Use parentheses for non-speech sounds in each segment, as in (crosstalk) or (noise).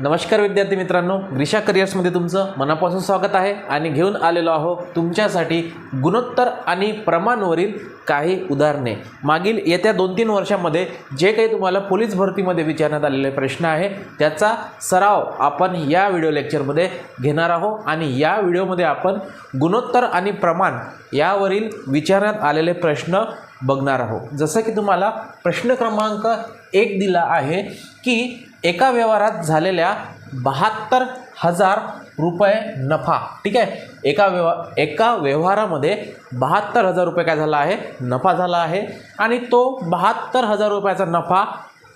नमस्कार विद्यार्थी मित्रांनो ग्रीषा करिअर्समध्ये तुमचं मनापासून स्वागत आहे आणि घेऊन आलेलो आहो तुमच्यासाठी गुणोत्तर आणि प्रमाणवरील काही उदाहरणे. मागील येत्या दोन तीन वर्षामध्ये जे काही तुम्हाला पोलीस भरतीमध्ये विचारण्यात आलेले प्रश्न आहे त्याचा सराव आपण या व्हिडिओ लेक्चरमध्ये घेणार आहोत आणि या व्हिडिओमध्ये आपण गुणोत्तर आणि प्रमाण यावरील विचारण्यात आलेले प्रश्न बघणार आहोत. जसं की तुम्हाला प्रश्न क्रमांक एक दिला आहे की एका व्यवहारात झालेल्या बहात्तर हजार रुपये नफा ठीक आहे? एका व्यवहार एका व्यवहारामध्ये बहात्तर हजार रुपये काय झाला आहे? नफा झाला आहे. आणि तो बहात्तर हजार रुपयाचा नफा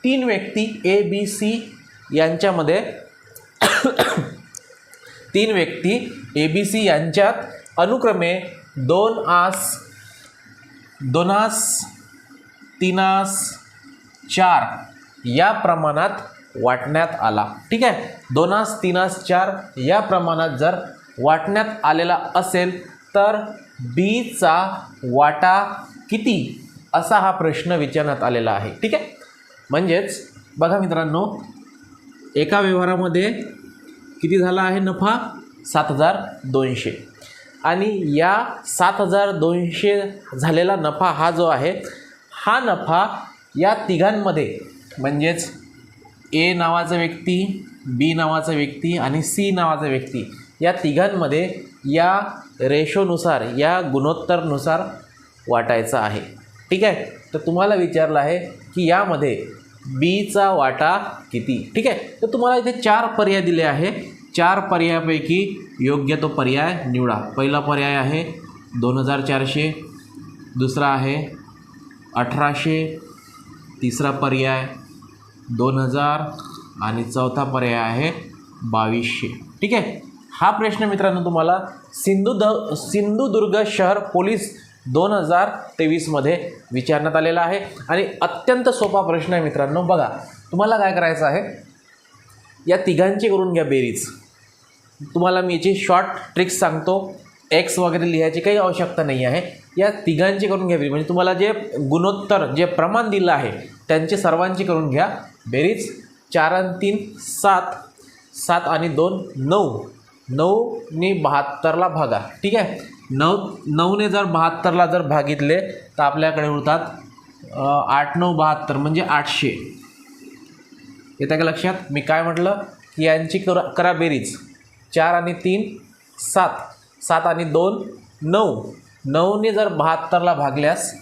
तीन व्यक्ती ए बी सी यांच्यामध्ये (coughs) तीन व्यक्ती ए बी सी यांच्यात अनुक्रमे दोन आस दोनास तीनास चार या प्रमाणात वाटण्यात आला. ठीक आहे? दोनास तीनास चार या प्रमाणात जर वाटण्यात आलेला असेल तर बीचा वाटा किती? असा हा प्रश्न विचारण्यात आलेला आहे. ठीक आहे? म्हणजेच बघा मित्रांनो एका व्यवहारामध्ये किती झाला आहे नफा? सात हजार दोनशे. आणि या सात हजार दोनशे झालेला नफा हा जो आहे हा नफा या तिघांमध्ये म्हणजेच ए नावाचा व्यक्ती बी नावाचा व्यक्ती आणि सी नावाचा व्यक्ती. या तिघांमध्ये या रेशोनुसार या गुणोत्तरनुसार वाटायचा आहे. ठीक आहे? तर तुम्हाला विचारलं आहे की यामध्ये बीचा वाटा किती? ठीक आहे? तर तुम्हाला इथे चार पर्याय दिले आहे. चार पर्यायापैकी योग्य तो पर्याय निवडा. पहिला पर्याय आहे दोन हजार चारशे दुसरा आहे अठराशे तिसरा पर्याय दोन हजार आणि चौथा पर्याय आहे बावीसशे. ठीक आहे? हा प्रश्न मित्रांनो तुम्हाला सिंधुद सिंधुदुर्ग शहर पोलीस दोन हजार तेवीसमध्ये विचारण्यात आलेला आहे. आणि अत्यंत सोपा प्रश्न आहे मित्रांनो बघा तुम्हाला काय करायचं आहे? या तिघांची करून घ्या बेरीज. तुम्हाला मी याची शॉर्ट ट्रिक्स सांगतो. एक्स वगैरे लिहायची काही आवश्यकता नाही आहे. या तिघांची करून घ्या म्हणजे तुम्हाला जे गुणोत्तर जे प्रमाण दिलं आहे त्यांची सर्वांची करून घ्या. बेरीज चार आणि तीन सात. सात आणि दोन नऊ. नऊने बहात्तरला भागा. ठीक आहे? नऊ नऊने जर बहात्तरला जर भागितले तर आपल्याकडे उरतात आठ नऊ बहात्तर म्हणजे आठशे. येतं का लक्षात? मी काय म्हटलं? की यांची करा करा बेरीज. चार आणि तीन सात. सात आणि दोन नऊ. नऊने जर बहात्तरला भागल्यास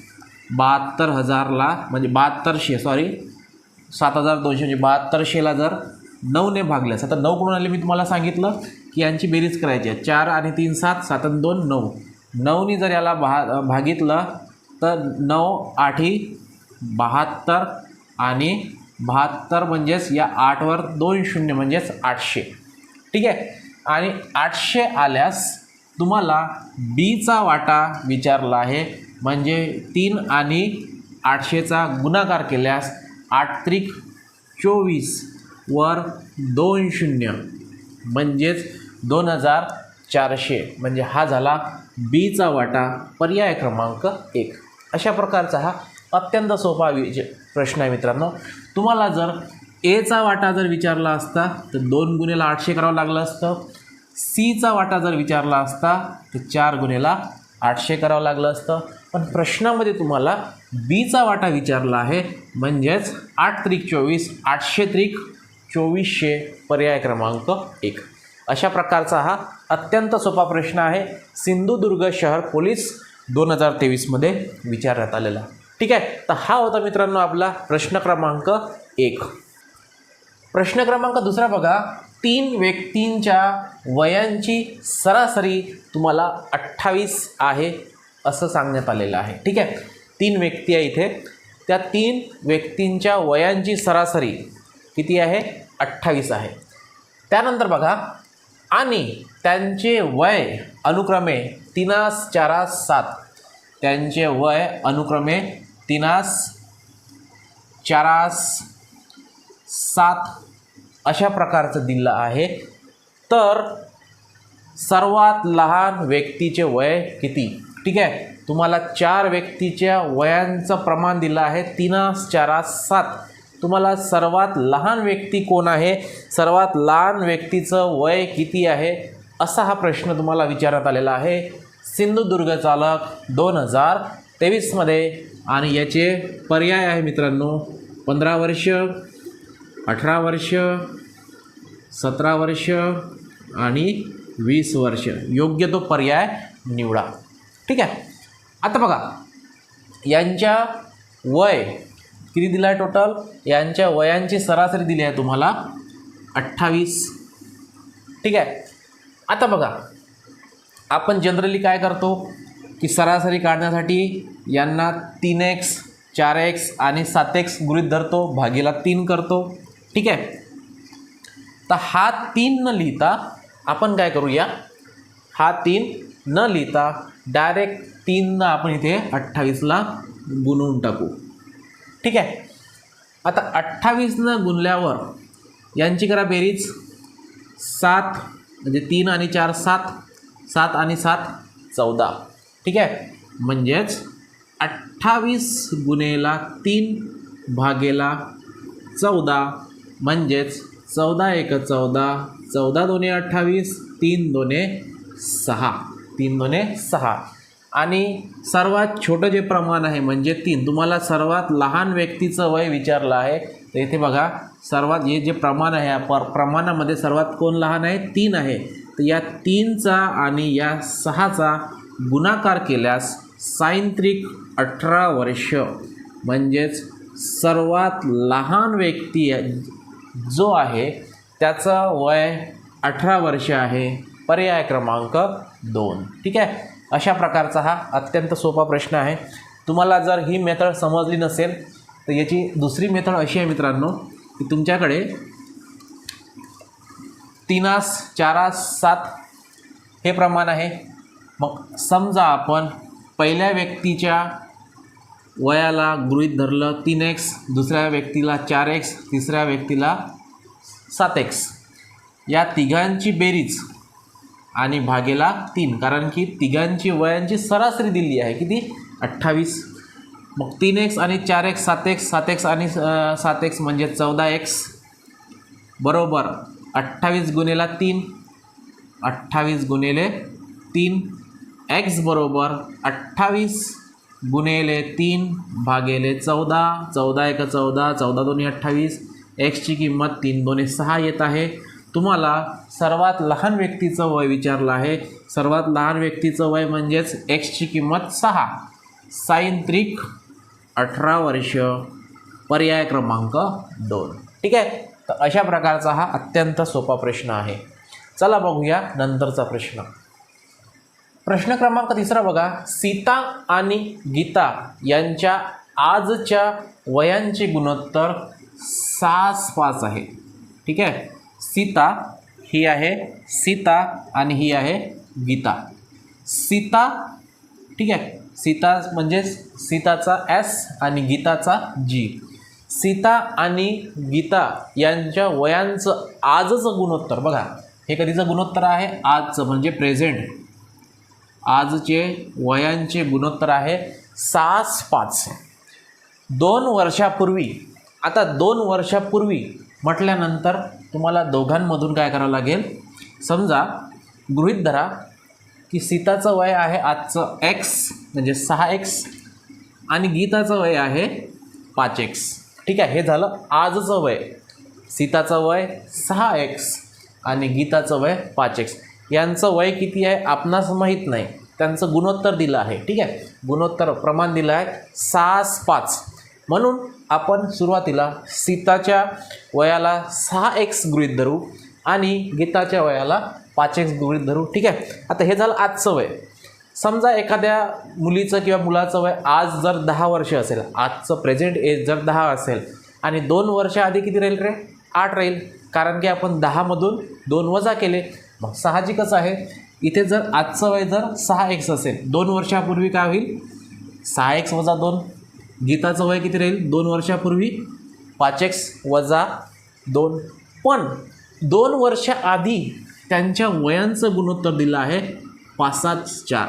बहात्तर हजारला म्हणजे बहात्तरशे सॉरी सात हजार दोनशे म्हणजे बहात्तरशेला जर नऊने भागल्यास आता नऊ कुठून आले मी तुम्हाला सांगितलं की यांची बेरीज करायची आहे. चार आणि तीन सात सात आणि दोन नऊ. नऊने जर याला भा भागितलं तर नऊ आठी बहात्तर आणि बहात्तर म्हणजेच या आठवर दोन शून्य म्हणजेच आठशे. ठीक आहे? आणि आठशे आल्यास तुम्हाला बीचा वाटा विचारला आहे म्हणजे तीन आणि आठशेचा गुणाकार केल्यास आठ त्रिक चोवीस वर दोन शून्य. म्हणजेच दोन हजार चारशे. म्हणजे हा झाला बीचा वाटा पर्याय क्रमांक एक. अशा प्रकारचा हा अत्यंत सोपा विच प्रश्न आहे मित्रांनो. तुम्हाला जर एचा वाटा जर विचारला असता तर दोन गुन्हेला आठशे करावं लागलं असतं. सीचा वाटा जर विचारला असता तर चार गुन्हेला आठशे करावं लागलं असतं. पण प्रश्नामध्ये तुम्हाला बीचा वाटा विचारला आहे. म्हणजेच आठ त्रिक चोवीस आठशे त्रिक चोवीसशे पर्याय क्रमांक एक. अशा प्रकारचा हा अत्यंत सोपा प्रश्न आहे. सिंधुदुर्ग शहर पोलीस दोन हजार तेवीसमध्ये विचारण्यात आलेला. ठीक आहे? तर हा होता मित्रांनो आपला प्रश्न क्रमांक एक. प्रश्न क्रमांक दुसरा बघा. तीन व्यक्तींच्या वयांची सरासरी तुम्हाला अठ्ठावीस आहे असं सांगण्यात आलेलं आहे. ठीक आहे? तीन व्यक्ती आहे इथे. त्या तीन व्यक्तींच्या वयांची सरासरी किती आहे? अठ्ठावीस आहे. त्यानंतर बघा आणि त्यांचे वय अनुक्रमे तिनास चारास सात. त्यांचे वय अनुक्रमे तिनास चारास सात. अशा प्रकारचं दिलं आहे. तर सर्वात लहान व्यक्तीचे वय किती? ठीक आहे. तुम्हाला चार व्यक्तीच्या वयांचं प्रमाण दिलं आहे. तीनास चारास सात. तुम्हाला सर्वात लहान व्यक्ती कोण आहे? सर्वात लहान व्यक्तीचं वय किती आहे? असा हा प्रश्न तुम्हाला विचारण्यात आलेला आहे. सिंधुदुर्ग चालक दोन हजार तेवीसमध्ये आणि याचे पर्याय आहे मित्रांनो पंधरा वर्ष अठरा वर्ष सतरा वर्ष आणि वीस वर्ष. योग्य तो पर्याय निवडा. ठीक आहे? आता बघा. यांच्या वय किती दिलं आहे टोटल यांच्या वयांची सरासरी दिली आहे तुम्हाला अठ्ठावीस. ठीक आहे? आता बघा. आपण जनरली काय करतो? की सरासरी काढण्यासाठी यांना तीन एक्स चार एक्स आणि सात एक्स गृहित धरतो भागीला तीन करतो. ठीक आहे? तर हा तीन न लिहिता आपण काय करूया? हा तीन न लिहिता डायरेक्ट तीननं आपण इथे अठ्ठावीसला गुणवून टाकू. ठीक आहे? आता अठ्ठावीसनं गुणल्यावर यांची करा बेरीज. सात म्हणजे तीन आणि चार सात. सात आणि सात चौदा. ठीक आहे? म्हणजेच अठ्ठावीस गुणेला तीन भागेला चौदा. म्हणजेच चौदा एक चौदा चौदा दोन्ही अठ्ठावीस तीन दोने सहा. तीन दोने सहा. आणि सर्वात छोटं जे प्रमाण आहे म्हणजे तीन. तुम्हाला सर्वात लहान व्यक्तीचं वय विचारलं आहे तर इथे बघा सर्वात हे जे प्रमाण आहे या पर प्रमाणामध्ये सर्वात कोण लहान आहे? तीन आहे. तर या तीनचा आणि या सहाचा गुणाकार केल्यास सायंत्रिक अठरा वर्ष. म्हणजेच सर्वात लहान व्यक्ती जो आहे त्याचं वय अठरा वर्ष आहे पर्याय क्रमांक दोन. ठीक आहे? अशा प्रकारचा हा अत्यंत सोपा प्रश्न आहे. तुम्हाला जर ही मेथड समजली नसेल तर याची दुसरी मेथड अशी आहे मित्रांनो की तुमच्याकडे तीनास चारास सात हे प्रमाण आहे. मग समजा आपण पहिल्या व्यक्तीच्या वयाला गृहीत धरलं तीन एक्स दुसऱ्या व्यक्तीला चार एक्स तिसऱ्या व्यक्तीला सात एक्स या तिघांची बेरीज आणि भागेला तीन कारण की तिघांची वयांची सरासरी दिली आहे. किती? अठ्ठावीस. मग तीन एक्स आणि चार एक्स सात एक्स सात एक्स आणि सात एक्स म्हणजे चौदा एक्स बरोबर. अठ्ठावीस गुणेला तीन. अठ्ठावीस गुणेले तीन. एक्स बरोबर अठ्ठावीस. गुणेले तीन भागेले चौदा चौदा एक चौदा चौदा दोन्ही अठ्ठावीस एक्सची किंमत तीन दोन्ही सहा येत आहे. तुम्हाला सर्वात लहान व्यक्तीचं वय विचारलं आहे. सर्वात लहान व्यक्तीचं वय म्हणजेच एक्सची किंमत सहा. सायंत्रिक अठरा वर्ष. पर्याय क्रमांक दोन. ठीक आहे? तर अशा प्रकारचा हा अत्यंत सोपा प्रश्न आहे. चला बघूया नंतरचा प्रश्न. प्रश्न क्रमांक तिसरा बघा. सीता आणि गीता यांच्या आजच्या वयांचे गुणोत्तर सास पाच आहे. ठीक आहे? सीता ही आहे सीता आणि ही आहे गीता. सीता ठीक आहे? सीता म्हणजेच सीताचा एस आणि गीताचा जी. सीता आणि गीता यांच्या वयांचं आजचं गुणोत्तर बघा. हे कधीचं गुणोत्तर आहे? आजचं म्हणजे प्रेझेंट. आजचे वयांचे गुणोत्तर आहे सास पाच. दोन वर्षापूर्वी आता दोन वर्षापूर्वी म्हटल्यानंतर तुम्हाला दोघांमधून काय करावं लागेल? समजा गृहित धरा की सीताचं वय आहे आजचं एक्स म्हणजे सहा एक्स आणि गीताचं वय आहे पाच एक्स ठीक आहे हे झालं आजचं वय. सीताचं वय सहा एक्स आणि गीताचं वय पाच एक्स यांचं वय किती आहे? आपणास माहीत नाही. त्यांचं गुणोत्तर दिलं आहे. ठीक आहे? गुणोत्तर प्रमाण दिलं आहे. सहास पाच. म्हणून आपण सुरुवातीला सीताच्या वयाला सहा एक्स गृहीत धरू आणि गीताच्या वयाला पाच एक्स गृहीत धरू. ठीक आहे? आता हे झालं आजचं वय. समजा एखाद्या मुलीचं किंवा मुलाचं वय आज जर दहा वर्ष असेल आजचं प्रेझेंट एज जर दहा असेल आणि दोन वर्ष आधी किती राहील रे? आठ राहील. कारण की आपण दहामधून दोन वजा केले. मग साहजिकच आहे? इथे जर आजचं वय जर सहा एक्स असेल दोन वर्षापूर्वी काय होईल? सहा एक्स वजा दोन. गीताचं वय किती राहील? दोन वर्षापूर्वी पाच एक्स वजा दोन. पण दोन वर्ष आधी त्यांच्या वयांचं गुणोत्तर दिलं आहे पाच सात चार.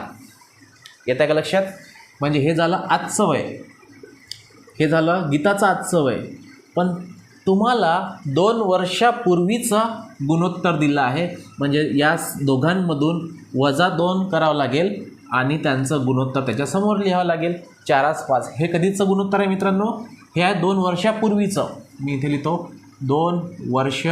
येत्या का लक्षात? म्हणजे हे झालं आजचं वय. हे झालं गीताचं आजचं वय. पण तुम्हाला दोन वर्षापूर्वीचा गुणोत्तर दिलं आहे. म्हणजे या दोघांमधून वजा दोन करावं लागेल आणि त्यांचं गुणोत्तर त्याच्यासमोर लिहावं लागेल. चारास पाच. हे कधीचं गुणोत्तर आहे मित्रांनो? हे आहे दोन वर्षापूर्वीचं. मी इथे लिहितो दोन वर्ष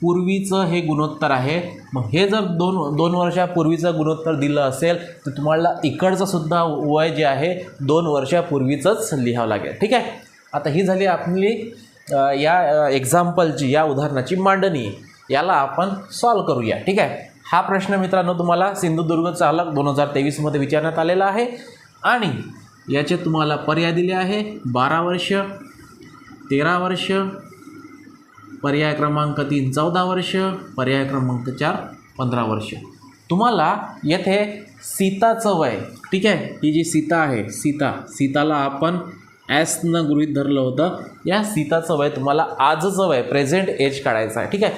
पूर्वीचं हे गुणोत्तर आहे. मग हे जर दोन दोन वर्षापूर्वीचं गुणोत्तर दिलं असेल तर तुम्हाला इकडचं सुद्धा वय जे आहे दोन वर्षापूर्वीचंच लिहावं लागेल. ठीक आहे? आता ही झाली आपली या एक्झाम्पलची या उदाहरणाची मांडणी. याला आपण सॉल्व करूया ठीक आहे? हा प्रश्न मित्रांनो तुम्हाला सिंधुदुर्ग चालक दोन हजार तेवीसमध्ये विचारण्यात आलेला आहे. आणि याचे तुम्हाला पर्याय दिले आहे. बारा वर्ष तेरा वर्ष पर्याय क्रमांक तीन चौदा वर्ष पर्याय क्रमांक चार पंधरा वर्ष. तुम्हाला येथे सीताचं वय ठीक आहे? ही जी सीता आहे सीता सीताला आपण ॲसनं गृहीत धरलं होतं. या सीताचं वय तुम्हाला आजचं वय प्रेझेंट एज काढायचं आहे. ठीक आहे?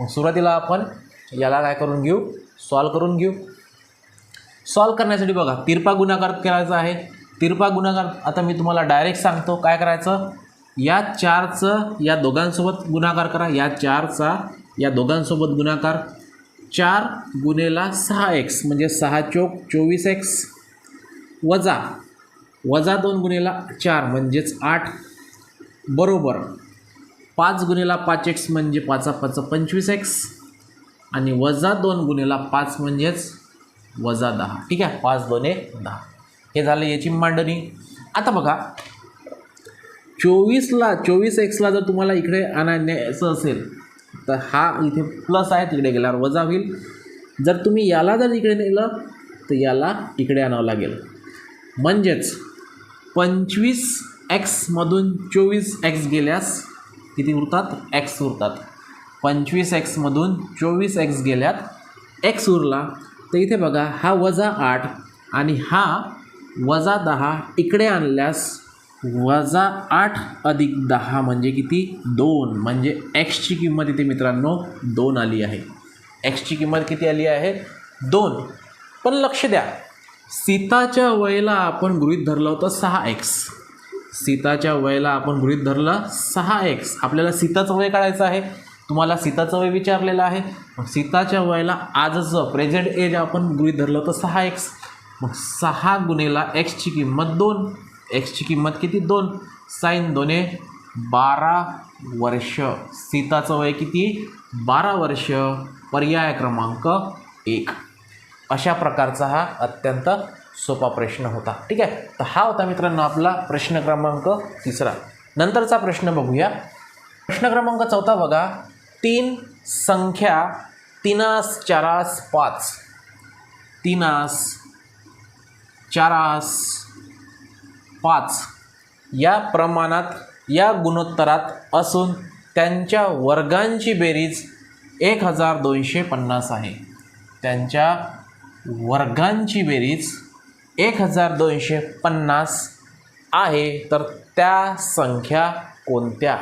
मग सुरुवातीला आपण याला काय करून घेऊ? सॉल्व करून घेऊ. सॉल्व करण्यासाठी बघा तिरपा गुणाकार करायचा आहे. तिरपा गुणाकार आता मी तुम्हाला डायरेक्ट सांगतो काय करायचं? या चारचं या दोघांसोबत गुणाकार करा. या चारचा या दोघांसोबत गुणाकार. चार गुणेला सहा एक्स म्हणजे सहा चोक चोवीस एक्स वजा वजा दोन गुणेला चार म्हणजेच आठ. बरोबर. पाच गुणेला पाच एक्स म्हणजे पाचा पाच पंचवीस एक्स आणि वजा दोन गुणेला पाच म्हणजेच वजा दहा. ठीक आहे? पाच दोने दहा. हे झालं याची मांडणी. आता बघा. चोवीसला चोवीस एक्सला जर तुम्हाला इकडे आणायचं असेल तर हा इथे प्लस आहे तिकडे गेल्यावर वजा होईल. जर तुम्ही याला जर इकडे नेलं तर याला इकडे आणावं लागेल. म्हणजेच पंचवीस एक्समधून चोवीस एक्स गेल्यास किती उरतात? एक्स उरतात. पंचवीस एक्समधून चोवीस एक्स गेल्यात एक्स उरला. तर इथे बघा हा वजा आठ आणि हा वजा दहा इकडे आणल्यास वजा आठ अधिक दहा म्हणजे किती? दोन. म्हणजे एक्सची किंमत इथे मित्रांनो दोन आली आहे. एक्सची किंमत किती आली आहे? दोन. पण लक्ष द्या. सीताच्या वयला आपण गृहित धरलं होतं सहा एक्स सीताच्या वयला आपण गृहीत धरलं सहा एक्स आपल्याला सीताचं वय काढायचं आहे. तुम्हाला सीताचं वय विचारलेलं आहे. मग सीताच्या वयाला आजचं प्रेझेंट एज आपण गृहीत धरलं होतं सहा एक्स मग सहा गुणेला एक्सची किंमत दोन. एक्सची किंमत किती? दोन. साईन दोने बारा वर्ष. सीताचं वय किती? बारा वर्ष. पर्याय क्रमांक एक. अशा प्रकारचा हा अत्यंत सोपा प्रश्न होता. ठीक आहे? तर हा होता मित्रांनो आपला प्रश्न क्रमांक तिसरा. नंतरचा प्रश्न बघूया. प्रश्न क्रमांक चौथा बघा. तीन संख्या तीनास चारास पाच. तीनास चारास पाच. या प्रमाणात या गुणोत्तरात असून त्यांच्या वर्गांची बेरीज एक हजार दोनशे पन्नास आहे. त्यांच्या वर्गांची बेरीज एक हजार दोनशे पन्नास आहे. तर त्या संख्या कोणत्या?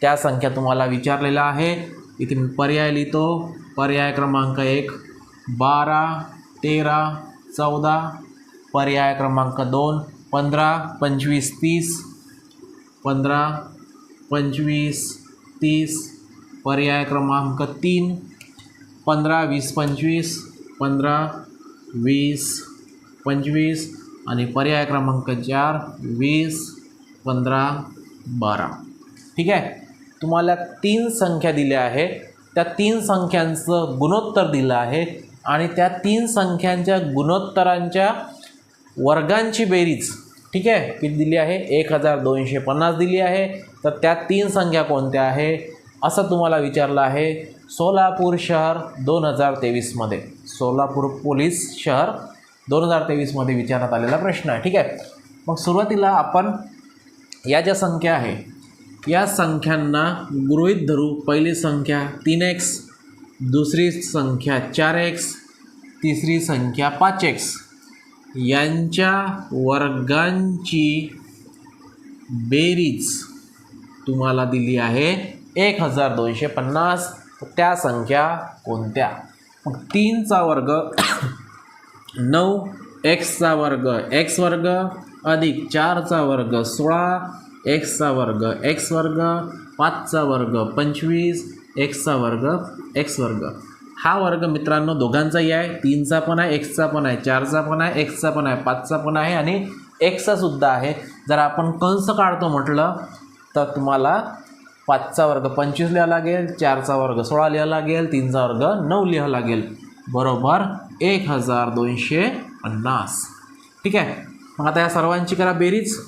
त्या संख्या तुम्हाला विचारलेल्या आहे इथे मी पर्याय लिहितो. पर्याय क्रमांक एक बारा तेरा चौदा. पर्याय क्रमांक दोन पंधरा पंचवीस तीस. पंधरा पंचवीस तीस. पर्याय क्रमांक तीन पंधरा वीस पंचवीस. पंधरा वीस पंचवीस आणि पर्याय क्रमांक चार वीस पंधरा बारा. ठीक आहे? तुम्हाला तीन संख्या दिल्या आहे त्या तीन संख्यांचं गुणोत्तर दिलं आहे आणि त्या तीन संख्यांच्या गुणोत्तरांच्या वर्गांची बेरीज ठीक आहे? किती दिली आहे? एक हजार दोनशे पन्नास दिली आहे. तर त्या तीन संख्या कोणत्या आहे? असं तुम्हाला विचारलं आहे सोलापूर शहर दोन हजार तेवीसमध्ये. सोलापूर पोलीस शहर दोन हजार तेवीसमध्ये विचारण्यात आलेला प्रश्न आहे. ठीक आहे? मग सुरुवातीला आपण या ज्या संख्या आहे या संख्यांना गृहीत धरू. पहिली संख्या तीन एक्स दुसरी संख्या चार एक्स तिसरी संख्या पाच एक्स. यांच्या वर्गांची बेरीज तुम्हाला दिली आहे एक हजार दोनशे पन्नास. त्या संख्या कोणत्या? मग तीनचा वर्ग नऊ एक्सचा वर्ग एक्स वर्ग अधिक चारचा वर्ग सोळा एक्सचा वर्ग एक्स वर्ग पाचचा वर्ग पंचवीस एक्सचा वर्ग एक्स वर्ग. हा वर्ग मित्रांनो दोघांचाही आहे. तीनचा पण आहे एक्सचा पण आहे चारचा पण आहे एक्सचा पण आहे पाचचा पण आहे आणि एक्सचासुद्धा आहे. जर आपण कंस काढतो म्हटलं तर तुम्हाला पाचचा वर्ग पंचवीस लिहावं लागेल चारचा वर्ग सोळा लिहावं लागेल तीनचा वर्ग नऊ लिहावं लागेल. बरोबर एक हजार दोनशे पन्नास. ठीक आहे? मग आता या सर्वांची करा बेरीज.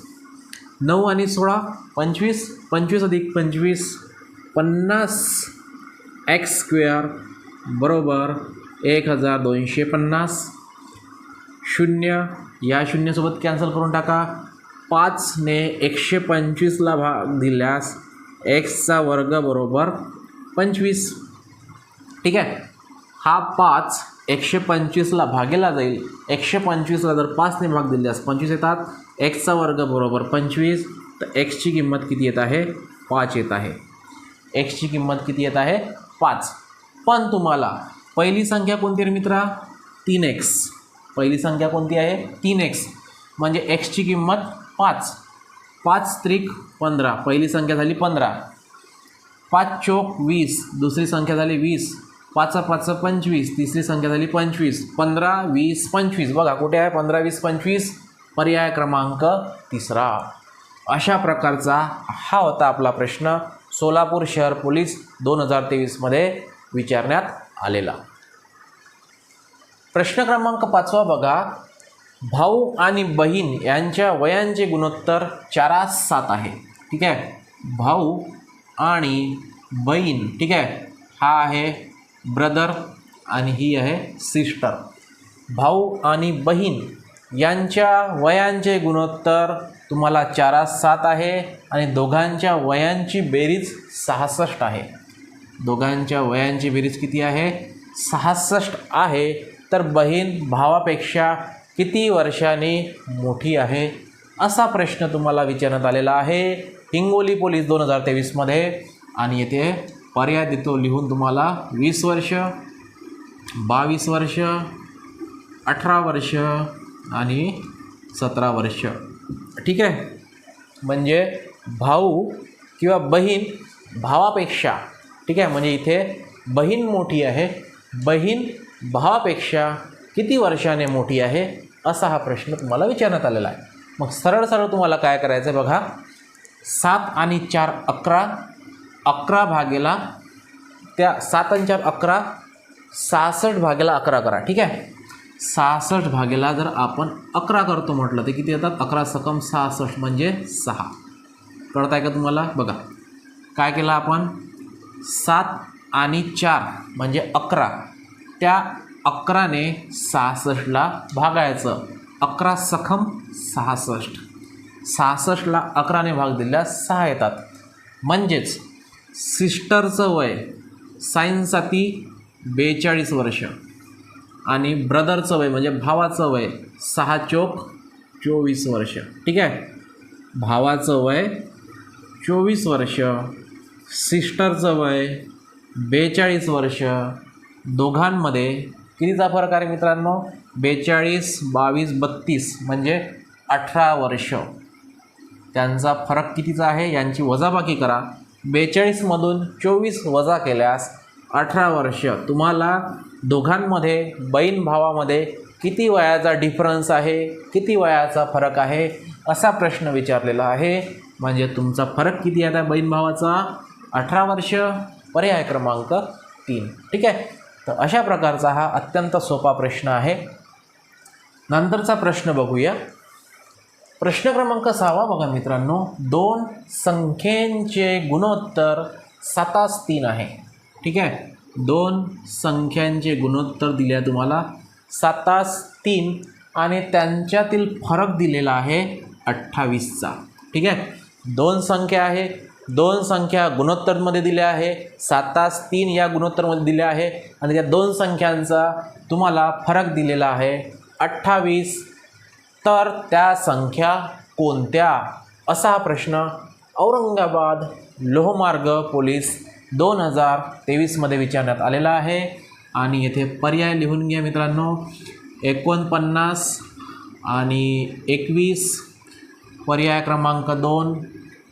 नऊ आणि सोळा पंचवीस पंचवीस अधिक पंचवीस पन्नास. एक्स स्क्वेअर बरोबर एक हजार दोनशे पन्नास. शून्य या शून्यसोबत कॅन्सल करून टाका. पाचने एकशे पंचवीसला भाग दिल्यास एक्सचा वर्ग बरोबर पंचवीस. ठीक आहे? हा पाच एकशे पंचवीसला भागेला जाईल. एकशे पंचवीसला जर पाचने भाग दिल्यास पंचवीस येतात. एक्सचा वर्ग बरोबर पंचवीस. तर एक्सची किंमत किती येत आहे? पाच येत आहे. एक्सची किंमत किती येत आहे? पाच. पण तुम्हाला पहिली संख्या कोणती आहे मित्रा? तीन एक्स पहिली संख्या कोणती आहे? तीन एक्स म्हणजे एक्सची किंमत पाच. पाच त्रिक पंधरा. पहिली संख्या झाली पंधरा. पाच चोक वीस. दुसरी संख्या झाली वीस. पाच पाच पंचवीस. तिसरी संख्या झाली पंचवीस. पंधरा वीस पंचवीस. बघा कुठे आहे? पंधरा वीस पंचवीस. पर्याय क्रमांक तिसरा. अशा प्रकारचा हा होता आपला प्रश्न सोलापूर शहर पोलीस दोन हजार तेवीसमध्ये विचारण्यात आलेला. प्रश्न क्रमांक पाचवा बघा. भाऊ आणि बहीण यांच्या वयांचे गुणोत्तर चारास सात आहे. ठीक आहे? भाऊ आणि बहीण ठीक आहे? हा आहे ब्रदर आणि ही आहे सिस्टर भाऊ आणि बहीण यांच्या वयांचे गुणोत्तर तुम्हाला चारास सात आहे आणि दोघांच्या वयांची बेरीज सहासष्ट आहे. दोघांच्या वयांची बेरीज किती आहे? सहासष्ट आहे. तर बहीण भावापेक्षा किती वर्षाने मोठी आहे असा प्रश्न तुम्हाला विचारण्यात आलेला आहे. हिंगोली पोलीस दोन हजार तेवीसमध्ये आणि येथे पर्याय देतो लिहून तुम्हाला. वीस वर्ष बावीस वर्ष अठरा वर्ष आणि सतरा वर्ष. ठीक आहे? म्हणजे भाऊ किंवा बहीण भावापेक्षा ठीक आहे? म्हणजे इथे बहीण मोठी आहे. बहीण भावापेक्षा किती वर्षाने मोठी आहे? असा हा प्रश्न तुम्हाला विचारण्यात आलेला आहे. मग सरळ सरळ तुम्हाला काय करायचं आहे बघा. सात आणि चार अकरा अकरा भागेला त्या सात आणि चार अकरा सहासष्ट भागेला अकरा करा ठीक आहे? सहासष्ट भागेला जर आपण अकरा करतो म्हटलं तर किती येतात? अकरा सकम सहासष्ट म्हणजे सहा. कळत आहे का तुम्हाला? बघा. काय केलं आपण? सात आणि चार म्हणजे अकरा. त्या अकराने सहासष्टला भागायचं. अकरा सखम सहासष्ट. सहासष्टला अकराने भाग दिल्यास सहा येतात. म्हणजेच सिस्टरचं वय सायन्साठी बेचाळीस वर्ष आणि ब्रदरचं वय म्हणजे भावाचं वय सहा चोक चोवीस वर्ष. ठीक आहे? भावाचं वय चोवीस वर्ष सिस्टरचं वय बेचाळीस वर्ष दोघांमध्ये कितीचा फरक आहे मित्रांनो? बेचाळीस बावीस बत्तीस म्हणजे अठरा वर्ष. त्यांचा फरक कितीचा आहे? यांची वजाबाकी करा. बेचाळीसमधून चोवीस वजा केल्यास अठरा वर्ष. तुम्हाला दोघांमध्ये बहीण भावामध्ये किती वयाचा डिफरन्स आहे? किती वयाचा फरक आहे? असा प्रश्न विचारलेला आहे. म्हणजे तुमचा फरक किती आहे बहीण भावाचा? अठरा वर्ष. पर्याय क्रमांक तीन. ठीक आहे? तर अशा प्रकारचा हा अत्यंत सोपा प्रश्न आहे. नंतरचा प्रश्न बघूया. प्रश्न क्रमांक सहावा बघा मित्रांनो. दोन संख्येंचे गुणोत्तर सातास तीन आहे. ठीक आहे? दोन संख्यांचे गुणोत्तर दिले आहे तुम्हाला. सातास तीन आणि त्यांच्यातील फरक दिलेला आहे अठ्ठावीसचा. ठीक आहे? दोन संख्या आहे. दोन संख्या गुणोत्तरमध्ये दिल्या आहे. सात तास तीन या गुणोत्तरमध्ये दिल्या आहे. आणि त्या दोन संख्यांचा तुम्हाला फरक दिलेला आहे. अठ्ठावीस. तर त्या संख्या कोणत्या? असा हा प्रश्न औरंगाबाद लोहमार्ग पोलीस दोन हजार तेवीसमध्ये विचारण्यात आलेला आहे. आणि येथे पर्याय लिहून घ्या मित्रांनो. एकोणपन्नास आणि एकवीस. पर्याय क्रमांक दोन.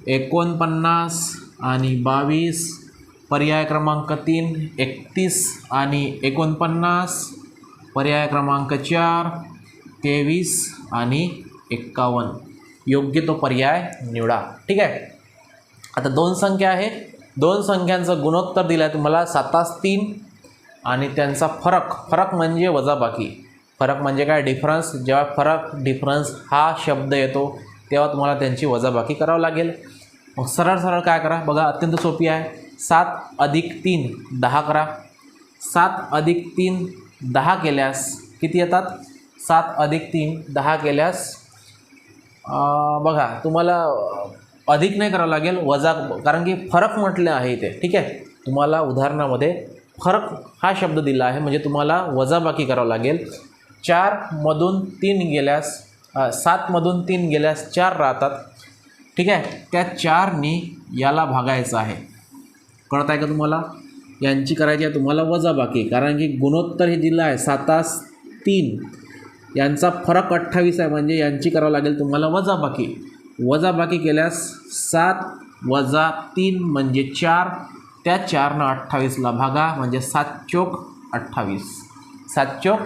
एकोणपन्नास आणि बावीस पर्याय क्रमांक तीन एकतीस आणि एकोणपन्नास पर्याय क्रमांक चार तेवीस आणि एक्कावन्न. योग्य तो पर्याय निवडा. ठीक आहे? आता दोन संख्या आहे. दोन संख्यांचं गुणोत्तर दिलं आहे तुम्हाला. सातास तीन आणि त्यांचा फरक. फरक म्हणजे वजाबाकी. फरक म्हणजे काय? डिफरन्स जेव्हा फरक डिफरन्स हा शब्द येतो तेव्हा तुम्हाला त्यांची वजाबाकी करावं लागेल. मग सरळ सरळ काय करा? बघा अत्यंत सोपी आहे. सात अधिक तीन दहा करा. सात अधिक तीन दहा केल्यास किती येतात? सात अधिक तीन दहा केल्यास बघा तुम्हाला अधिक नाही करावं लागेल वजा कारण की फरक म्हटलं आहे इथे ठीक आहे? तुम्हाला उदाहरणामध्ये फरक हा शब्द दिला आहे म्हणजे तुम्हाला वजाबाकी करावं लागेल. चारमधून तीन गेल्यास सातमधून तीन गेल्यास चार राहतात. ठीक आहे? त्या चारनी याला भागायचं आहे. कळत आहे का तुम्हाला? यांची करायची आहे तुम्हाला वजाबाकी कारण की गुणोत्तर हे दिलं आहे सातास तीन. यांचा फरक अठ्ठावीस आहे म्हणजे यांची करावं लागेल तुम्हाला वजाबाकी वजाबाकी केल्यास सात वजा तीन म्हणजे चार. त्या चारनं अठ्ठावीसला भागा म्हणजे सात चोक अठ्ठावीस. सात चोक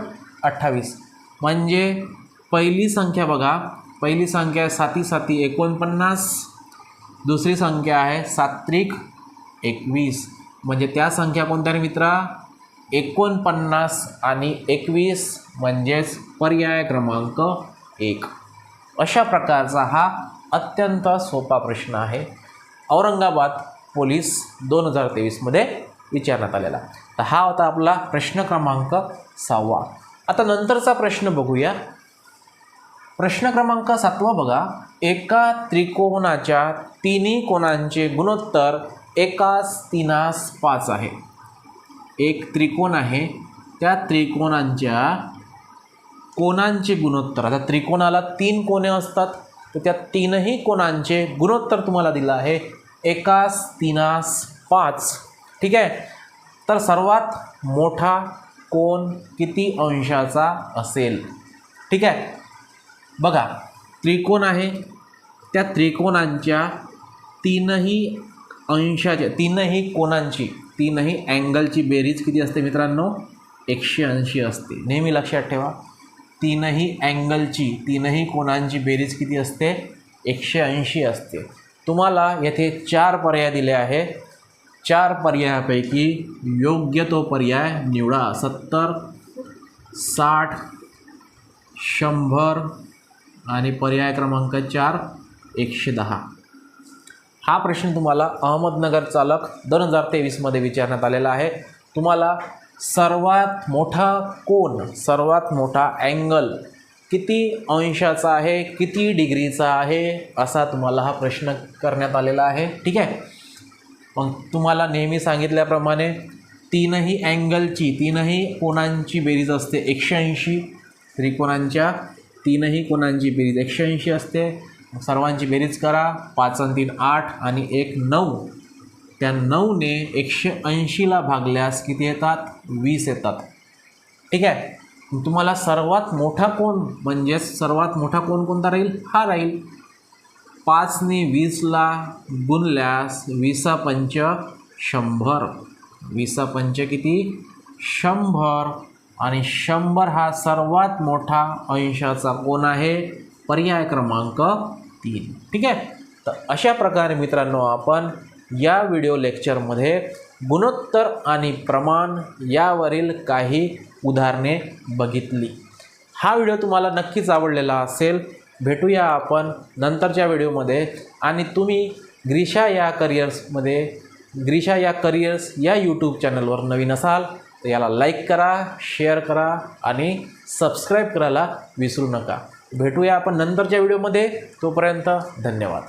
अठ्ठावीस. म्हणजे पहिली संख्या बघा पहिली संख्या आहे साती साती एकोणपन्नास. दुसरी संख्या आहे सात्रिक एकवीस. म्हणजे त्या संख्या कोणत्या मित्रा? एकोणपन्नास आणि एकवीस म्हणजेच पर्याय क्रमांक एक. अशा प्रकारचा हा अत्यंत सोपा प्रश्न आहे. औरंगाबाद पोलीस दोन हजार तेवीसमध्ये विचारण्यात आलेला. तर हा होता आपला प्रश्न क्रमांक सहावा. आता नंतरचा प्रश्न बघूया. प्रश्न क्रमांक सातवा बघा. एका त्रिकोणाच्या तिन्ही कोणांचे गुणोत्तर एकास तीनास पाच आहे. एक त्रिकोण आहे. त्या त्रिकोणांच्या कोणांचे गुणोत्तर आता त्रिकोणाला तीन कोणे असतात तर त्या तीनही कोणांचे गुणोत्तर तुम्हाला दिलं आहे. एकास तीनास पाच. ठीक आहे? तर सर्वात मोठा कोण किती अंशाचा असेल? ठीक आहे? बघा त्रिकोण आहे. त्या त्रिकोणांच्या तीनही अंशाच्या तीनही कोणांची तीनही अँगलची बेरीज किती असते मित्रांनो? एकशे ऐंशी असते. नेहमी लक्षात ठेवा. तीनही अँगलची तीनही कोणांची बेरीज किती असते? एकशे ऐंशी असते. तुम्हाला येथे चार पर्याय दिले आहे चार पर्यायापैकी योग्य तो पर्याय निवडा. सत्तर साठ शंभर आणि पर्याय क्रमांक चार एकशे दहा. हा प्रश्न तुम्हाला अहमदनगर चालक दोन हजार तेवीसमध्ये विचारण्यात आलेला आहे. तुम्हाला सर्वात मोठा कोण सर्वात मोठा अँगल किती अंशाचा आहे किती डिग्रीचा आहे असा तुम्हाला हा प्रश्न करण्यात आलेला आहे. ठीक आहे? मग तुम्हाला नेहमी सांगितल्याप्रमाणे तीनही अँगलची तीनही कोणांची बेरीज असते एकशे ऐंशी त्रिकोणांच्या. तीनही कोणांची बेरीज एकशे ऐंशी असते. सर्वांची बेरीज करा. पाच आणि तीन आठ आणि एक नऊ. त्या नऊने एकशे ऐंशीला भागल्यास किती येतात? वीस येतात. ठीक आहे? तुम्हाला सर्वात मोठा कोण म्हणजेच सर्वात मोठा कोण कोणता राहील? हा राहील. पाचने वीसला गुणल्यास वीसा पंच शंभर. वीसा पंच किती? शंभर. आणि शंभर हा सर्वात मोठा अंशाचा कोण आहे? पर्याय क्रमांक तीन. ठीक आहे? तर अशा प्रकारे मित्रांनो आपण या व्हिडिओ लेक्चरमध्ये गुणोत्तर आणि प्रमाण यावरील काही उदाहरणे बघितली. हा व्हिडिओ तुम्हाला नक्कीच आवडलेला असेल. भेटूया आपण नंतरच्या व्हिडिओमध्ये आणि तुम्ही ग्रीशा या करिअर्समध्ये ग्रीशा या करिअर्स या यूट्यूब चॅनलवर नवीन असाल तर याला लाईक करा शेअर करा आणि सबस्क्राईब करायला विसरू नका. भेटूया आपण नंतरच्या व्हिडिओमध्ये तोपर्यंत धन्यवाद.